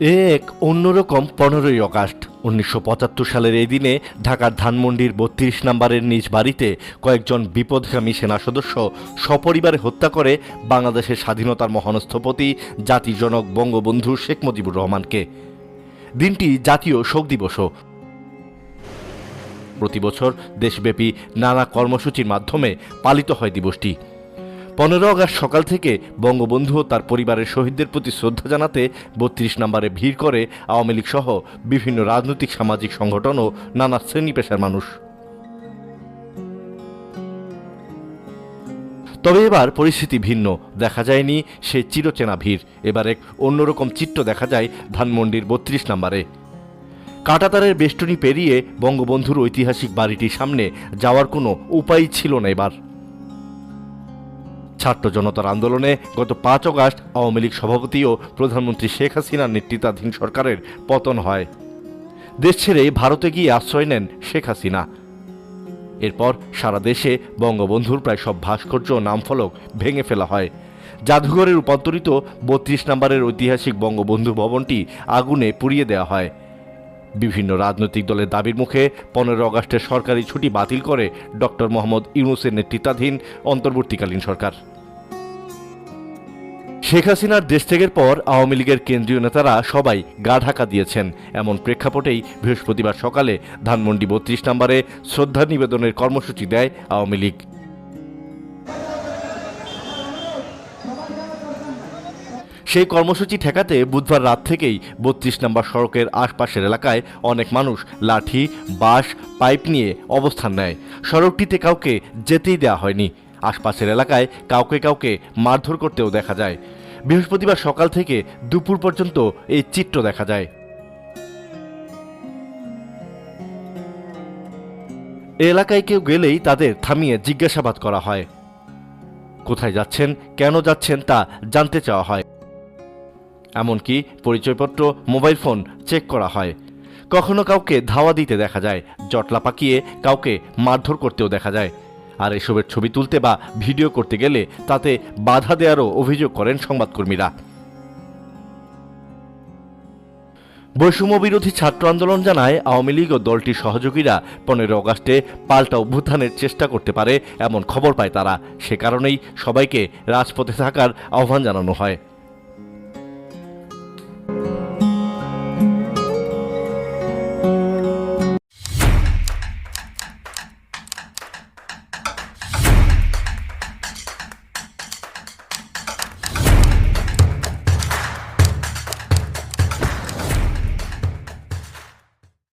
এক অন্যরকম পনেরোই আগস্ট উনিশশো সালের এই দিনে ঢাকার ধানমন্ডির বত্রিশ নম্বরের নিজ বাড়িতে কয়েকজন বিপদগামী সেনা সদস্য সপরিবারে হত্যা করে বাংলাদেশের স্বাধীনতার মহানস্থপতি, জাতিজনক বঙ্গবন্ধু শেখ মুজিবুর রহমানকে। দিনটি জাতীয় শোক দিবসও। প্রতি বছর দেশব্যাপী নানা কর্মসূচির মাধ্যমে পালিত হয় দিবসটি। পনেরো আগস্ট সকাল থেকে বঙ্গবন্ধু ও তার পরিবারের শহীদদের প্রতি শ্রদ্ধা জানাতে বত্রিশ নম্বরে ভিড় করে আওয়ামী লীগ সহ বিভিন্ন রাজনৈতিক, সামাজিক সংগঠন ও নানা শ্রেণি পেশার মানুষ। তবে এবার পরিস্থিতি ভিন্ন। দেখা যায়নি সে চিরচেনা ভিড়। এবার এক অন্যরকম চিত্র দেখা যায় ধানমন্ডির বত্রিশ নম্বরে। কাঁটাতারের বেষ্টনী পেরিয়ে বঙ্গবন্ধুর ঐতিহাসিক বাড়িটির সামনে যাওয়ার কোনো উপায় ছিল না এবার। ছাত্র জনতার আন্দোলনে গত পাঁচ অগাস্ট আওয়ামী লীগ সভাপতি ও প্রধানমন্ত্রী শেখ হাসিনার নেতৃত্বাধীন সরকারের পতন হয়। দেশ ছেড়ে ভারতে গিয়ে আশ্রয় নেন শেখ হাসিনা। এরপর সারা দেশে বঙ্গবন্ধুর প্রায় সব ভাস্কর্য নামফলক ভেঙে ফেলা হয়। জাদুঘরে রূপান্তরিত বত্রিশ নম্বরের ঐতিহাসিক বঙ্গবন্ধু ভবনটি আগুনে পুড়িয়ে দেওয়া হয়। বিভিন্ন রাজনৈতিক দলের দাবির মুখে পনেরো আগস্টের সরকারি ছুটি বাতিল করে ডক্টর মোহাম্মদ ইউনুসের নেতৃত্বাধীন অন্তর্বর্তীকালীন সরকার। শেখ হাসিনার দেশ পর আওয়ামী লীগের কেন্দ্রীয় নেতারা সবাই গা ঢাকা দিয়েছেন। এমন প্রেক্ষাপটেই বৃহস্পতিবার সকালে ধানমন্ডি বত্রিশ নম্বরে শ্রদ্ধা নিবেদনের কর্মসূচি দেয় আওয়ামী লীগ। সেই কর্মসূচি ঠেকাতে বুধবার রাত থেকেই বত্রিশ নম্বর সড়কের আশপাশের এলাকায় অনেক মানুষ লাঠি, বাঁশ, পাইপ নিয়ে অবস্থান নেয়। সড়কটিতে কাউকে যেতেই দেওয়া হয়নি। আশপাশের এলাকায় কাউকে কাউকে মারধর করতেও দেখা যায়। বৃহস্পতিবার সকাল থেকে দুপুর পর্যন্ত এই চিত্র দেখা যায়। এলাকায় কেউ গেলেই তাদের থামিয়ে জিজ্ঞাসাবাদ করা হয়। কোথায় যাচ্ছেন, কেন যাচ্ছেন তা জানতে চাওয়া হয়। এমনকি পরিচয়পত্র, মোবাইল ফোন চেক করা হয়। কখনো কাউকে ধাওয়া দিতে দেখা যায়, জটলা পাকিয়ে কাউকে মারধর করতেও দেখা যায়। আর এসবের ছবি তুলতে বা ভিডিও করতে গেলে তাতে বাধা দেওয়ারও অভিযোগ করেন সংবাদকর্মীরা। বৈষম্য বিরোধী ছাত্র আন্দোলন জানায় আওয়ামী লীগ ও দলটির সহযোগীরা পনেরো অগাস্টে পাল্টা অভ্যুত্থানের চেষ্টা করতে পারে এমন খবর পায় তারা। সে কারণেই সবাইকে রাজপথে থাকার আহ্বান জানানো হয়।